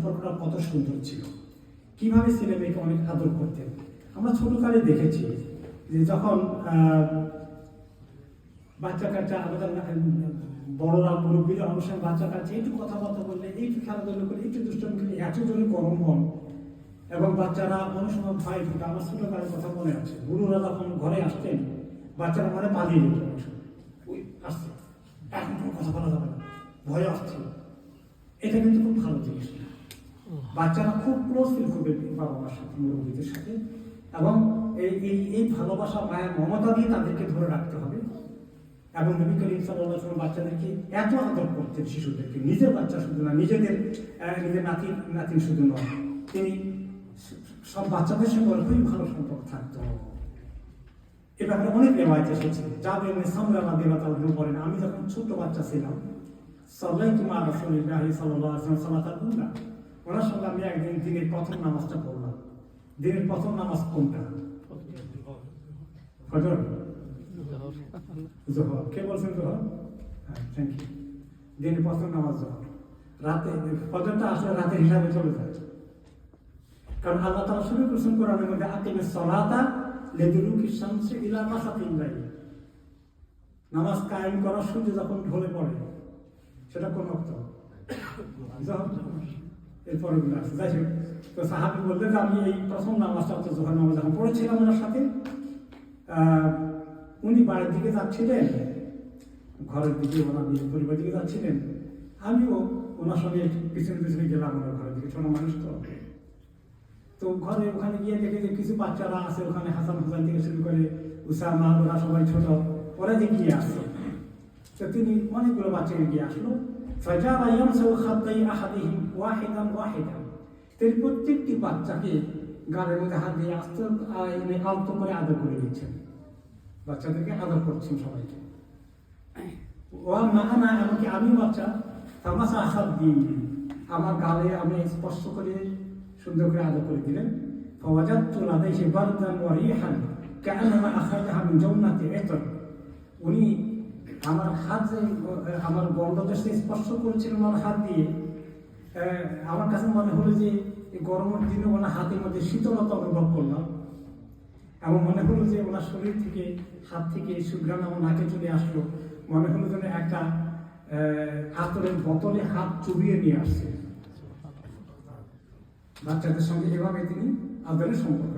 সম্পর্কটা কত সুন্দর ছিল। কীভাবে ছেলে মেয়েকে অনেক আদর করতেন। আমরা ছোটকালে দেখেছি যে যখন বাচ্চা কাচ্চা আমাদের বড়রা মুরব্বীরা অনুষ্ঠান বাচ্চা কাচ্চা একটু কথাবার্তা বললে, একটু খেলাধুলা করে, একটু দুষ্টমি করলে এত গরম হন। এবং বাচ্চারা অনেক সময় ভয় পেত। আমার ছোটকালের কথা মনে আছে। গুরুরা যখন ঘরে আসতেন, বাচ্চারা মানে পালিয়ে যেত অনেক সময়। ওই, আসছে। এখন কোনো কথা বলা যাবে না। ভয় আসছে। এটা কিন্তু খুব ভালো জিনিস না। বাচ্চারা খুব ক্লোজ ফিল করবে বাবা মার সাথে মুরব্বীদের সাথে। এবং এই এই এই ভালোবাসা মায়ের মমতা দিয়ে তাদেরকে ধরে রাখতে হবে। এবং নবী করিম ওয়াসাল্লাম বাচ্চাদেরকে এত আদর করতেন শিশুদেরকে। নিজের বাচ্চা শুধু না, নিজেদের নিজের নাতি, নাতিন শুধু নয়, তিনি সব বাচ্চাদের সঙ্গে খুবই ভালো সম্পর্ক থাকতো। এ ব্যাপারে অনেক রেওয়ায়ত এসেছে। যাবে এমনি সামরা রাদি রাতাল বলেন, আমি যখন ছোট বাচ্চা ছিলাম সবাই তোমার আলাইহি ওয়াসাল্লাম সালাতাল উলা ওনার সঙ্গে আমি একদিন দিনের প্রথম নামাজটা পড়লাম। দিনের প্রথম নামাজ কোনটা? ফজর? কে বলছেন জোহর? হ্যাঁ থ্যাংক ইউ দিনের প্রথম নামাজ জোহর। রাতে, ফজরটা আসলে রাতের হিসাবে চলে যায়। কারণ আল্লাহ তাআলা শুরু করেছেন কোরআনের মধ্যে আকিমের সলাতা লেদুলুকি শামসে ইলা মাসাতিন লাইল। নামাজ কায়েম করার সূর্য যখন ঢলে পড়ে, সেটা কোন অর্থ? এরপরে গুলো আছে যাই হোক। তো সাহাবি বললেন যে আমি এই প্রথম নামাজটা অর্থ জোহর নামাজ যখন পড়েছিলাম ওনার সাথে উনি বাড়ির দিকে যাচ্ছিলেন, ঘরের দিকে, ওনার নিজের পরিবার দিকে যাচ্ছিলেন। আমিও ওনার সঙ্গে পিছনে পিছনে গেলাম, ওনার ঘরের দিকে, ছোট মানুষ তো। তো ঘরে ওখানে গিয়ে দেখে যে কিছু বাচ্চারা আছে, ওখানে হাসান হোসেন থেকে শুরু করে উসামা, ওরা সবাই ছোট, ওরা এগিয়ে আসছে। তো তিনি অনেকগুলো বাচ্চা গিয়ে আসলো। তিনি প্রত্যেকটি বাচ্চাকে গালের মধ্যে হাত দিয়ে আস্তে এনে আলতো করে আদর করে দিচ্ছেন বাচ্চাদেরকে আদর করছেন সবাইকে। ও মাহানা এমনকি আমি বাচ্চা, তামাশা আসাদ দিয়ে আমার গালে আমি স্পর্শ করে সুন্দর করে আদর করে দিলেন। ফওয়াজাত তোলা দেশে বারদান ওয়ারিহান কেন আমার আসাদ হাম জৌনাতে এতন উনি আমার হাত যে আমার গন্ডদেশে স্পর্শ করেছিলেন আমার হাত দিয়ে। আমার কাছে মনে হলো যে গরমের দিনে ওনার হাতের মধ্যে শীতলতা অনুভব করলাম। এবং মনে হলো যে, ওনার শরীর থেকে, হাত থেকে সুগ্রাম আমার নাকে চলে আসলো। মনে হলো যেন একটা আতরের বোতলে হাত চুবিয়ে নিয়ে আসছে। বাচ্চাদের সঙ্গে এভাবে তিনি আদরের সম্পর্ক